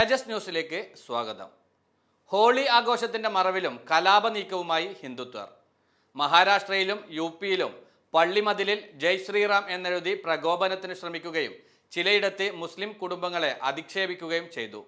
തേജസ് ന്യൂസിലേക്ക് സ്വാഗതം. ഹോളി ആഘോഷത്തിന്റെ മറവിലും കലാപ നീക്കവുമായി ഹിന്ദുത്വർ. മഹാരാഷ്ട്രയിലും യു പിയിലും പള്ളിമതിലിൽ ജയ് ശ്രീറാം എന്നെഴുതി പ്രകോപനത്തിന് ശ്രമിക്കുകയും ചിലയിടത്ത് മുസ്ലിം കുടുംബങ്ങളെ അധിക്ഷേപിക്കുകയും ചെയ്തു.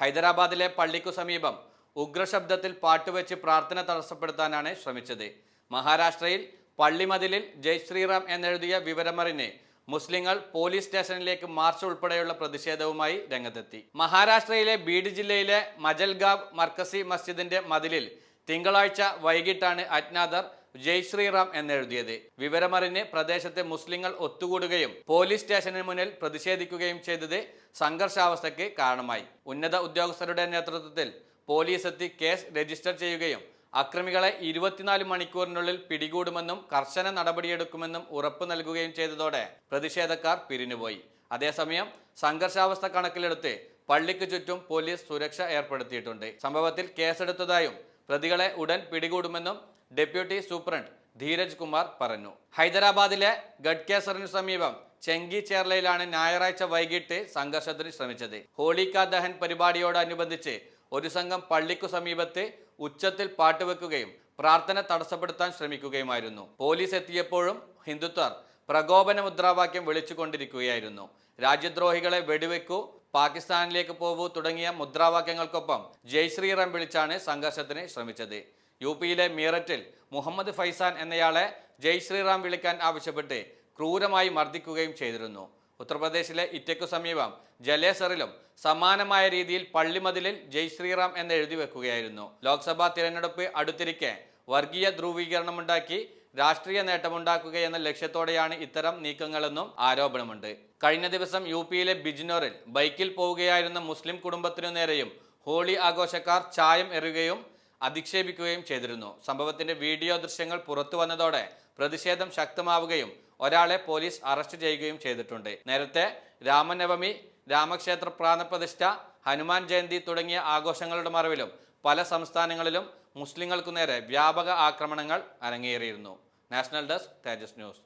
ഹൈദരാബാദിലെ പള്ളിക്കു സമീപം ഉഗ്രശബ്ദത്തിൽ പാട്ടുവെച്ച് പ്രാർത്ഥന തടസ്സപ്പെടുത്താനാണ് ശ്രമിച്ചത്. മഹാരാഷ്ട്രയിൽ പള്ളിമതിലിൽ ജയ് ശ്രീറാം എന്നെഴുതിയ വിവരമറിഞ്ഞ് മുസ്ലിങ്ങൾ പോലീസ് സ്റ്റേഷനിലേക്ക് മാർച്ച് ഉൾപ്പെടെയുള്ള പ്രതിഷേധവുമായി രംഗത്തെത്തി. മഹാരാഷ്ട്രയിലെ ബീഡ് ജില്ലയിലെ മജൽഗാവ് മർക്കസി മസ്ജിദിന്റെ മതിലിൽ തിങ്കളാഴ്ച വൈകിട്ടാണ് അജ്ഞാതർ ജയ് ശ്രീറാം എന്നെഴുതിയത്. വിവരമറിഞ്ഞ് പ്രദേശത്തെ മുസ്ലിങ്ങൾ ഒത്തുകൂടുകയും പോലീസ് സ്റ്റേഷന് മുന്നിൽ പ്രതിഷേധിക്കുകയും ചെയ്തത് സംഘർഷാവസ്ഥയ്ക്ക് കാരണമായി. ഉന്നത ഉദ്യോഗസ്ഥരുടെ നേതൃത്വത്തിൽ പോലീസ് എത്തി കേസ് രജിസ്റ്റർ ചെയ്യുകയും അക്രമികളെ ഇരുപത്തിനാല് മണിക്കൂറിനുള്ളിൽ പിടികൂടുമെന്നും കർശന നടപടിയെടുക്കുമെന്നും ഉറപ്പു നൽകുകയും ചെയ്തതോടെ പ്രതിഷേധക്കാർ പിരിഞ്ഞുപോയി. അതേസമയം സംഘർഷാവസ്ഥ കണക്കിലെടുത്ത് പള്ളിക്ക് ചുറ്റും പോലീസ് സുരക്ഷ ഏർപ്പെടുത്തിയിട്ടുണ്ട്. സംഭവത്തിൽ കേസെടുത്തതായും പ്രതികളെ ഉടൻ പിടികൂടുമെന്നും ഡെപ്യൂട്ടി സൂപ്രണ്ട് ധീരജ് കുമാർ പറഞ്ഞു. ഹൈദരാബാദിലെ ഗഡ്കേസറിന് സമീപം ചെങ്കി ചേർലയിലാണ് ഞായറാഴ്ച വൈകിട്ട് സംഘർഷത്തിന് ശ്രമിച്ചത്. ഹോളിക ദഹൻ പരിപാടിയോടനുബന്ധിച്ച് ഒരു സംഘം പള്ളിക്കു സമീപത്ത് ഉച്ചത്തിൽ പാട്ടുവെക്കുകയും പ്രാർത്ഥന തടസ്സപ്പെടുത്താൻ ശ്രമിക്കുകയുമായിരുന്നു. പോലീസ് എത്തിയപ്പോഴും ഹിന്ദുത്വർ പ്രകോപന മുദ്രാവാക്യം വിളിച്ചുകൊണ്ടിരിക്കുകയായിരുന്നു. രാജ്യദ്രോഹികളെ വെടിവെക്കൂ പാകിസ്ഥാനിലേക്ക് പോകൂ തുടങ്ങിയ മുദ്രാവാക്യങ്ങൾക്കൊപ്പം ജയ് ശ്രീറാം വിളിച്ചാണ് സംഘർഷത്തിന് ശ്രമിച്ചത്. യു പിയിലെ മീററ്റിൽ മുഹമ്മദ് ഫൈസാൻ എന്നയാളെ ജയ് ശ്രീറാം വിളിക്കാൻ ആവശ്യപ്പെട്ട് ക്രൂരമായി മർദ്ദിക്കുകയും ചെയ്തിരുന്നു. ഉത്തർപ്രദേശിലെ ഇറ്റയ്ക്കു സമീപം ജലേസറിലും സമാനമായ രീതിയിൽ പള്ളിമതിലിൽ ജയ് ശ്രീറാം എന്ന് എഴുതി വെക്കുകയായിരുന്നു. ലോക്സഭാ തിരഞ്ഞെടുപ്പ് അടുത്തിരിക്കെ വർഗീയ ധ്രുവീകരണമുണ്ടാക്കി രാഷ്ട്രീയ നേട്ടമുണ്ടാക്കുക എന്ന ലക്ഷ്യത്തോടെയാണ് ഇത്തരം നീക്കങ്ങളെന്നും ആരോപണമുണ്ട്. കഴിഞ്ഞ ദിവസം യു പിയിലെ ബിജ്നോറിൽ ബൈക്കിൽ പോവുകയായിരുന്ന മുസ്ലിം കുടുംബത്തിനു നേരെയും ഹോളി ആഘോഷക്കാർ ചായം എറിയുകയും അധിക്ഷേപിക്കുകയും ചെയ്തിരുന്നു. സംഭവത്തിന്റെ വീഡിയോ ദൃശ്യങ്ങൾ പുറത്തു വന്നതോടെ പ്രതിഷേധം ശക്തമാവുകയും ഒരാളെ പോലീസ് അറസ്റ്റ് ചെയ്യുകയും ചെയ്തിട്ടുണ്ട്. നേരത്തെ രാമനവമി രാമക്ഷേത്ര പ്രാണപ്രതിഷ്ഠ ഹനുമാൻ ജയന്തി തുടങ്ങിയ ആഘോഷങ്ങളുടെ മറവിലും പല സംസ്ഥാനങ്ങളിലും മുസ്ലിങ്ങൾക്കു നേരെ വ്യാപക ആക്രമണങ്ങൾ അരങ്ങേറിയിരുന്നു. National desk Tejas news.